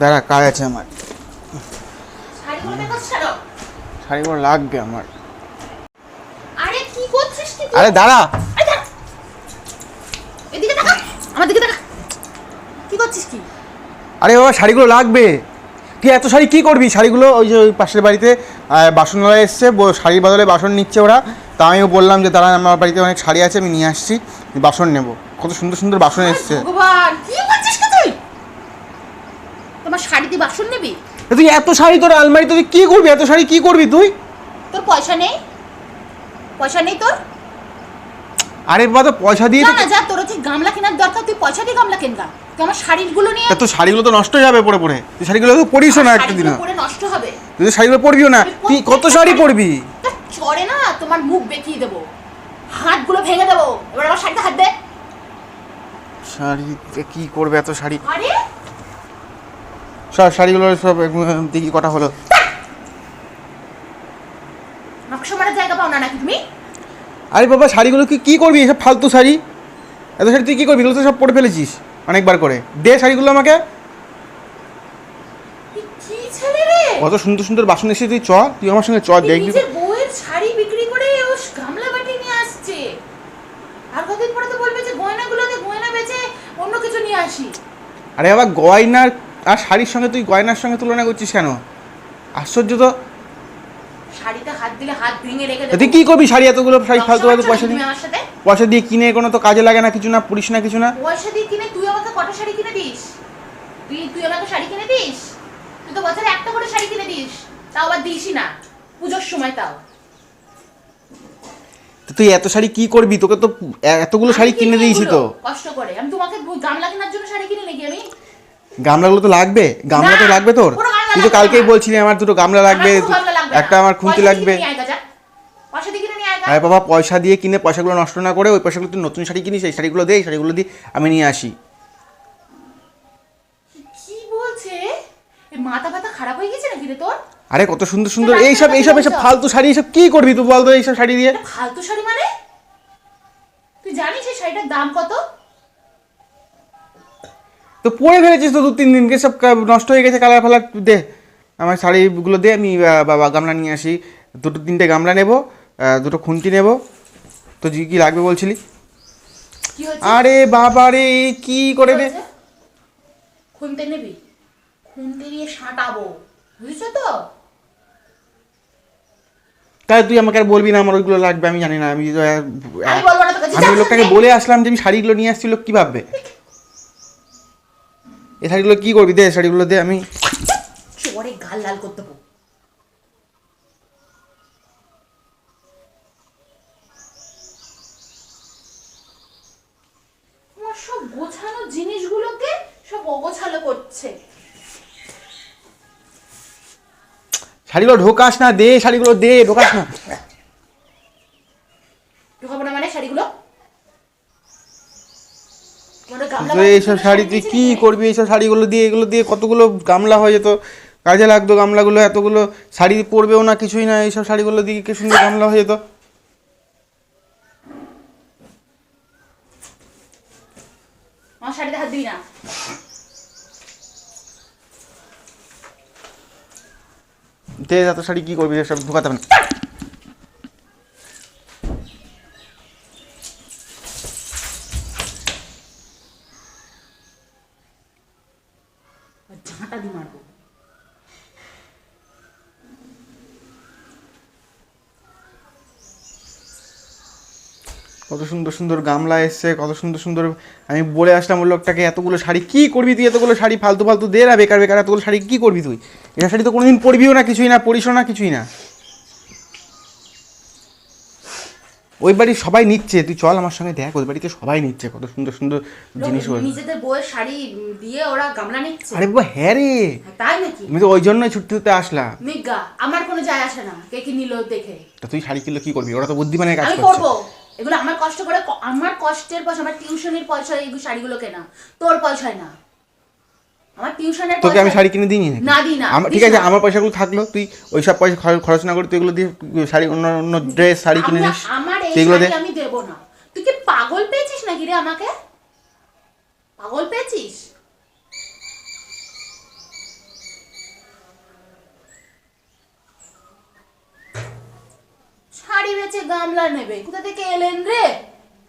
দাঁড়া কাজ আছে আমার। শাড়িগুলো লাগবে আমার। আরে কি করছিস কি দাঁড়া। আরে দাঁড়া। এদিকে তাকা আমার দিকে তাকা কি করছিস কি? আরে বাবা শাড়িগুলো লাগবে। তুই এত শাড়ি কি করবি? শাড়িগুলো ওই যে ওই পাশের বাড়িতে বাসনওয়ালা এসছে শাড়ির বদলে বাসন নিচ্ছে ওরা। তা আমিও বললাম যে দাঁড়ান আমার বাড়িতে অনেক শাড়ি আছে আমি নিয়ে আসছি বাসন নেব। কত সুন্দর সুন্দর বাসন এসছে। কি করছিস তুই? বাসন নেবি? তুই এত শাড়ি তোর আলমারিতে তুই কি করবি? এত শাড়ি কি করবি তুই? তোর পয়সা নেই? পয়সা নেই তোর? আরে বাবা তো পয়সা দিয়ে না না যা তোর হচ্ছে গামলা কেনার দরকার তুই পয়সা দিয়ে গামলা কেনগা? তুই আমার শাড়িগুলো নিয়ে তা শাড়িগুলো তো নষ্ট হয়ে যাবে পরে পরে তুই শাড়িগুলো তো পরিস না একটা দিন পরে নষ্ট হবে। তুই তো শাড়িগুলো পরবিও না। তুই কত শাড়ি পরবি? চড়ে না তোমার মুখ বেঁকিয়ে দেবো। হাতগুলো ভেঙে দেবো। এবার আমার শাড়িতে হাত দে। শাড়ি কি করবে এত শাড়ি? আরে! সব শাড়িগুলো সব দেখি কটা হলো। নকশা মারার জায়গা পাও না নাকি তুমি? আরে বাবা শাড়িগুলো কি কি করবি? এসব ফালতু শাড়ি। এত শাড়ি তুই কি করবি? এগুলো তো সব পরে ফেলেছিস। অনেকবার করে। দে শাড়িগুলো আমাকে। কত সুন্দর সুন্দর বাসন এসে তুই চ তুই আমার সঙ্গে চ দেখবি বউয়ের শাড়ি বিক্রি করে ও গামলা বাটি নিয়ে আসছে। আর পরে তো বলবে যে গয়না বেচে অন্য কিছু নিয়ে আসি। আরে বাবা গয়নার আর শাড়ির সঙ্গে তুই গয়নার সঙ্গে তুলনা করছিস কেন? আশ্চর্য তো। শাড়িতে হাত দিলে হাত ভেঙে রেখে তা তুই কি করবি শাড়ি এতগুলো শাড়ি ফালতু ফালতু পয়সা দিয়ে আমার সাথে? পয়সা দিয়ে কিনে কোনো তো কাজে লাগে না কিছু না পড়িস না কিছু না? পয়সা দিয়ে কিনে তুই আমাকে কটা শাড়ি কিনে দিস? তুই তুই আমাকে শাড়ি কিনে দিস? তুই তো বছরে একটা করে শাড়ি কিনে দিস। তাও আবার দিসই না। পুজোর সময় তাও। তুই এত শাড়ি কি করবি? তোকে তো এতগুলো শাড়ি কিনে দিয়েছি তো। কষ্ট করে। আমি তোমাকে গামলা কেনার জন্য শাড়ি কিনে নাকি আমি? গামলাগুলো তো লাগবে। গামলা তো লাগবে তোর। তুই তো কালকেই বলছিলি আমার দুটো গামলা লাগবে একটা আমার খুন্তি লাগবে। আরে বাবা পয়সা দিয়ে কিনে পয়সাগুলো নষ্ট না করে ওই পয়সাগুলো তুই নতুন শাড়ি কিনিস এই শাড়িগুলো দে এই শাড়িগুলো দিয়ে আমি নিয়ে আসি। কি বলছে? মাথা ব্যথা খারাপ হয়ে গেছে নাকি রে তোর? আরে কত সুন্দর সুন্দর এইসব এইসব এইসব? ফালতু শাড়ি এইসব কি করবি তুই বলতো এইসব শাড়ি দিয়ে? ফালতু শাড়ি মানে? তুই জানিস এই শাড়িটার দাম কত? তো পরে ফেলেছিস তো দু তিন দিনকে সব নষ্ট হয়ে গেছে কালার ফালার দে। আমার শাড়িগুলো দিয়ে আমি বাবা গামলা নিয়ে আসি। দুটো তিনটে গামলা নেব দুটো খুন্তি নেব। তো জি কি লাগবে বলছিলি? আরে বাবা রে কি করে রে? খুনতে নিবি? খুনতে দিয়ে সাঁটাবো। বুঝছ তো? তাই তুই আমাকে আর বলবি না আমার ওইগুলো লাগবে আমি জানি না আমি আমি লোকটাকে বলে আসলাম যে আমি শাড়িগুলো নিয়ে আসছি লোক কি ভাববে? এই শাড়িগুলো কি করবি দে শাড়িগুলো দে আমি চরে গাল লাল করতে আমার সব গোছানো জিনিসগুলোকে সব অগোছালো করছে। শাড়িগুলো ঢোকাস না দে শাড়িগুলো দে ঢোকাস না। ঢোকাবো না মানে শাড়িগুলো? এইসব শাড়ি তুই কি করবি? এইসব শাড়িগুলো দিয়ে এগুলো দিয়ে কতগুলো গামলা হয়ে যেত। কাজে লাগতো গামলাগুলো এতগুলো শাড়ি পরবেও না কিছুই না এইসব শাড়িগুলো দিকে কি সুন্দর গামলা হয়ে যেত? এত শাড়ি কি করবি সব ঢোকাতে হবে না। ঝাঁটা দিয়ে মারবো। কত সুন্দর সুন্দর গামলা এসছে কত সুন্দর সুন্দর আমি বলে আসলাম ওই লোকটাকে এতগুলো শাড়ি কী করবি তুই? এতগুলো শাড়ি ফালতু ফালতু দে না বেকার বেকার এতগুলো শাড়ি কী করবি তুই? এটা শাড়ি তো কোনোদিন পরবিও না কিছুই না পরিসও না কিছুই না। ওই বাড়ি সবাই নিচ্ছে তুই চল আমার সঙ্গে দেখ ওই বাড়িতে সবাই নিচ্ছে কত সুন্দর সুন্দর জিনিস নিজেদের বউয়ের শাড়ি দিয়ে ওরা গামলা নিচ্ছে? আরে বাবা হ্যাঁ রে। তাই নাকি? আমি তো ওই জন্যই ছুটতে ছুটতে আসলাম। নিগা আমার কোনো যায় আসে না কে কি নিল দেখে। তা তুই শাড়ি কিনলে কি করবি? ওরা তো বুদ্ধিমানের কাজ আমি করছে। করব। এগুলো আমার কষ্ট করে আমার কষ্টের পয়সা আমার টিউশনের পয়সা এই শাড়িগুলো কেনা। তোর পয়সায় না। আমার টিউশনের তোকে আমি শাড়ি কিনে দিই না দিই না। ঠিক আছে আমার পয়সাগুলো থাকল তুই ওই সব পয়সা খরচ- খরচ না করে তুই এগুলো দিয়ে শাড়ি অন্য অন্য ড্রেস শাড়ি কিনে নিস। আমার এই সেগুলো শাড়ি আমি দেব না। তুই কি পাগল পেয়েছিস নাকি রে আমাকে? পাগল পেয়েছিস শাড়ি বেচে গামলা নেবে। কোথা থেকে এলেন রে?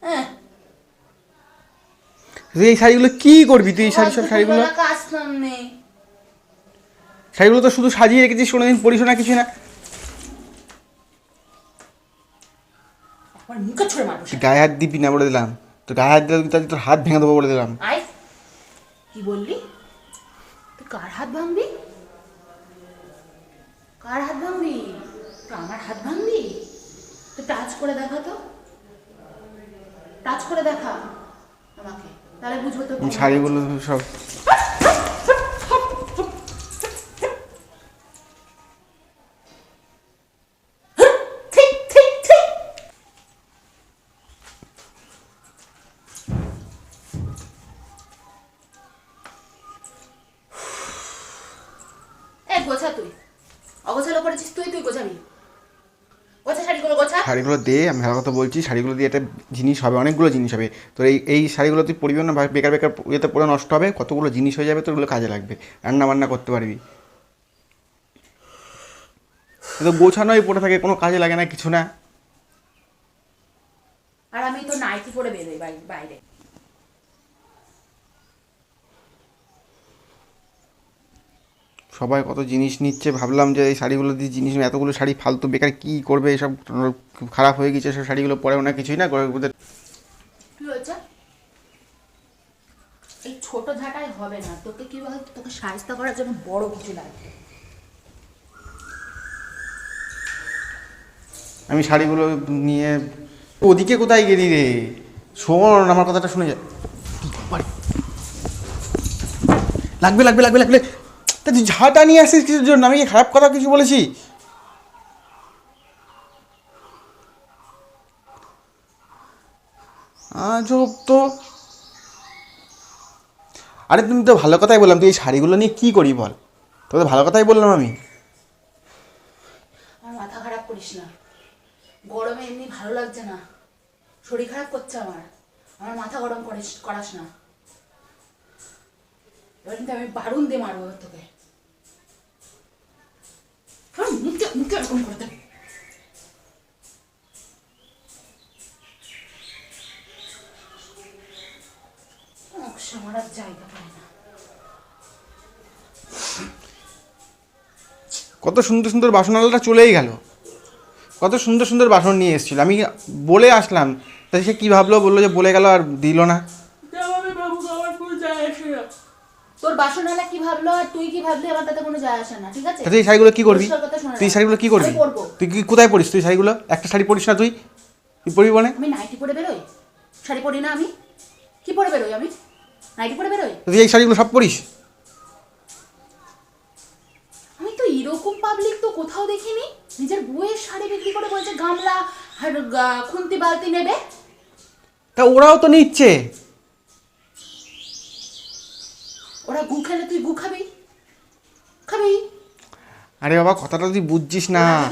হ্যাঁ। তুই এই শাড়িগুলো কি করবি? তুই এই শাড়ি সব শাড়িগুলো কাজ নেই। শাড়িগুলো তো শুধু সাজিয়ে রেখেছিস কোনোদিন পরিস না কিছু না। গায়ে হাত দিবি না বলে দিলাম। তো গায়ে হাত দিলে তাহলে তোর হাত ভেঙে দেবো বলে দিলাম। কি বললি? তুই কার হাত ভাঙবি? কার হাত ভাঙবি? আমার হাত ভাঙবি? তুই টাচ করে দেখা তো? টাচ করে দেখা আমাকে। তাহলে বুঝব তো শাড়িগুলো সব। গোছা তুই। অগোছালো করেছিস তুই তুই গোছাবি। গোছা শাড়িগুলো গোছা। শাড়িগুলো দে আমি ভালো কথা বলছি শাড়িগুলো দিয়ে একটা জিনিস হবে অনেকগুলো জিনিস হবে। তো এই এই শাড়িগুলো তুই পরিবে না বেকার বেকার ইয়েতে পরে নষ্ট হবে কতগুলো জিনিস হয়ে যাবে তোর ওগুলো কাজে লাগবে রান্না বান্না করতে পারবি। তো গোছানোই পড়ে থাকে কোনো কাজে লাগে না কিছু না। আর আমি তো নাইটি পরে বেরোই বাইরে। সবাই কত জিনিস নিচ্ছে ভাবলাম যে এই শাড়িগুলো দিয়ে জিনিস এতগুলো শাড়ি ফালতু বেকার কী করবে এসব খারাপ হয়ে গেছে সব শাড়িগুলো পরেও না কিছুই না করে ওদের এই ছোট ঝাঁটাই হবে না তোকে কি বল তোকে সাহায্য করার জন্য বড় কিছু লাগবে। আমি শাড়িগুলো নিয়ে ওদিকে কোথায় গেলি রে? শোন আমার কথাটা শুনে যা। লাগবে লাগবে লাগবে লাগবে। তা তুই ঝাঁটা নিয়ে আসিস কিছুর জন্য? আমি কি খারাপ কথা কিছু বলেছি? আজব তো আরে তুমি তো ভালো কথাই বললাম, তুই এই শাড়িগুলো নিয়ে কী করি বল? তোকে ভালো কথাই বললাম আমি। মাথা খারাপ করিস না। গরমে এমনি ভালো লাগছে না। শরীর খারাপ করছে আমার। আমার মাথা গরম করিস করাস না। এবার কিন্তু আমি বারুন দিয়ে মারবো তোকে। মুখে মুখে এরকম কত সুন্দর সুন্দর বাসনালটা চলেই গেল। কত সুন্দর সুন্দর বাসন নিয়ে এসেছিল। আমি বলে আসলাম তাই সে কী ভাবলো? বলল যে বলে গেল আর দিল না। তোর বাসনালা কি ভাবলো আর তুই কি ভাবলি? আমার তাতে কোনো যায় আসে না ঠিক আছে? তুই শাড়িগুলো কী করবি? তুই শাড়িগুলো কী করবি? তুই কি কোথায় পড়িস তুই শাড়িগুলো? একটা শাড়ি পরিস না তুই? তুই পরবি মানে? আমি নাইটি পরে বেরোই? শাড়ি পরি না আমি? কি পরে বেরোই আমি? নাইটি পরে বেরোই? তুই এই শাড়িগুলো সব পরিস? আমি তো এরকম পাবলিক তো কোথাও দেখিনি। নিজের বউয়ের শাড়ি বিক্রি করে বলছে গামলা আর খুন্তি বালতি নেবে। তা ওরাও তো নিচ্ছে। ওরা গু খেলে তুই গু খাবি? খাবি? আরে বাবা কথাটা তুই বুঝছিস না।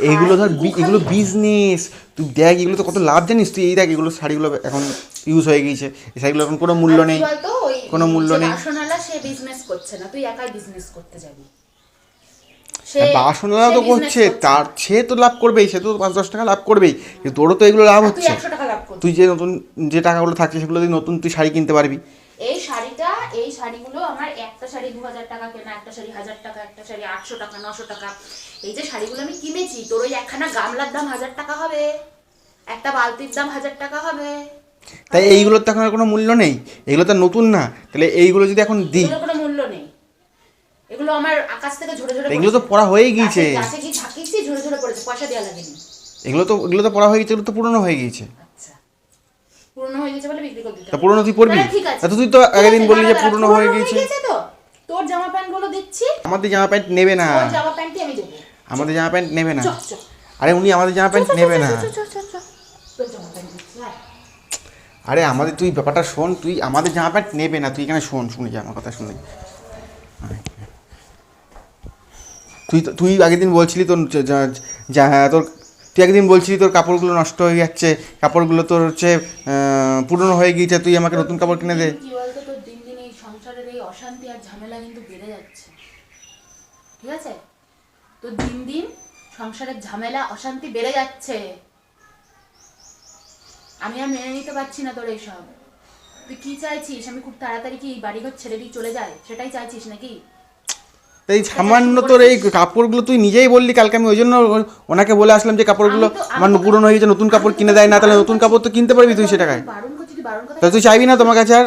এগুলো ধর বি- এগুলো বিজনেস তুই দেখ এগুলো তো কত লাভ জানিস? তুই এই দেখ এগুলো শাড়িগুলো এখন ইউজ হয়ে গিয়েছে। এই শাড়িগুলো এখন কোনো মূল্য নেই। কোনো মূল্য নেই। বাসনালা সে বিজনেস করছে না। তুই একাই বিজনেস করতে যাবি। সে তো করছে। তার সে তো লাভ করবেই। সে তো পাঁচ দশ টাকা লাভ করবেই। কিন্তু তোরও তো এগুলো লাভ হচ্ছে। তুই যে নতুন যে টাকাগুলো থাকছে সেগুলো দিয়ে নতুন তুই শাড়ি কিনতে পারবি। এই শাড়িগুলো আমার একটা শাড়ি দু হাজার টাকা কেনা একটা শাড়ি হাজার টাকা একটা শাড়ি আটশো টাকা নশো টাকা। এই যে শাড়িগুলো আমি কিনেছি তোর ওই একখানা গামলার দাম হাজার টাকা হবে। একটা বালতির দাম হাজার টাকা হবে। তাই এইগুলোর তো এখন আর কোনো মূল্য নেই? এগুলো তো নতুন না। তাহলে এইগুলো যদি এখন দিই। কোনো মূল্য নেই। এগুলো আমার আকাশ থেকে ঝরে ঝরে এগুলো তো। পড়া হয়ে গিয়েছে। গাছে- কি ঝাঁকিয়েছি ঝরে ঝরে পড়েছে পয়সা দেওয়া লাগেনি। এগুলো তো এগুলো তো পড়া হয়ে গেছে এগুলো তো পুরনো হয়ে গিয়েছে। গেছে বলে পুরনো তুই পরবি? তো তুই তো আগের দিন বললি যে পুরনো হয়ে গেছে তোর জামা প্যান্টগুলো দিচ্ছি। আমাদের জামা প্যান্ট নেবে না। আমাদের জামা প্যান্ট নেবে না। আরে উনি আমাদের জামা প্যান্ট নেবে না। আরে আমাদের তুই ব্যাপারটা শোন তুই আমাদের জামা প্যান্ট নেবে না। তুই এখানে শোন শুনে আমার কথা শুনে। তুই তুই আগের দিন বলছিলি তোর যা তোর তুই একদিন বলছিলি তোর কাপড়গুলো নষ্ট হয়ে যাচ্ছে, কাপড়গুলো তোর হচ্ছে পুরনো হয়ে গিয়েছে, তুই আমাকে নতুন কাপড় কিনে দে। দিন দিন সংসারের ঝামেলা অশান্তি বেড়ে যাচ্ছে। আমি আর মেনে নিতে পারছি না তোর এইসব। তুই কি চাইছিস? আমি খুব তাড়াতাড়ি কি বাড়িঘর ছেড়ে দিয়ে চলে যাই? সেটাই চাইছিস নাকি? এই সামান্য তোর এই কাপড়গুলো তুই নিজেই বললি কালকে আমি ওই জন্য ওনাকে বলে আসলাম যে কাপড়গুলো আমি আমার পুরনো হয়ে গেছে নতুন কাপড় কিনে দেয় না তাহলে নতুন কাপড় তো কিনতে পারবি তুই সে টাকায়। বারণ করছি তুই তুই চাইবি না তোমার কাছে আর?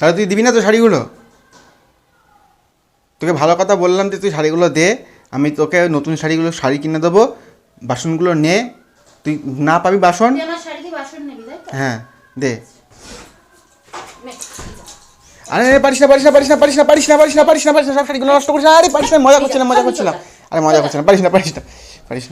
তাহলে তুই দিবি না তো শাড়িগুলো? তোকে ভালো কথা বললাম যে তুই শাড়িগুলো দে। আমি তোকে নতুন শাড়িগুলো শাড়ি কিনে দেবো বাসনগুলো নে তুই না পাবি বাসন হ্যাঁ দে নে। আরে পারিস না পারিস না পারিস না পারিস না পারিস না পারিস না পারিস না পারিস না সব শাড়িগুলো নষ্ট করছিস আরে পারিস না মজা করছিলাম মজা করছিলাম আরে মজা করছিলাম পারিস না পারিস না পারিস না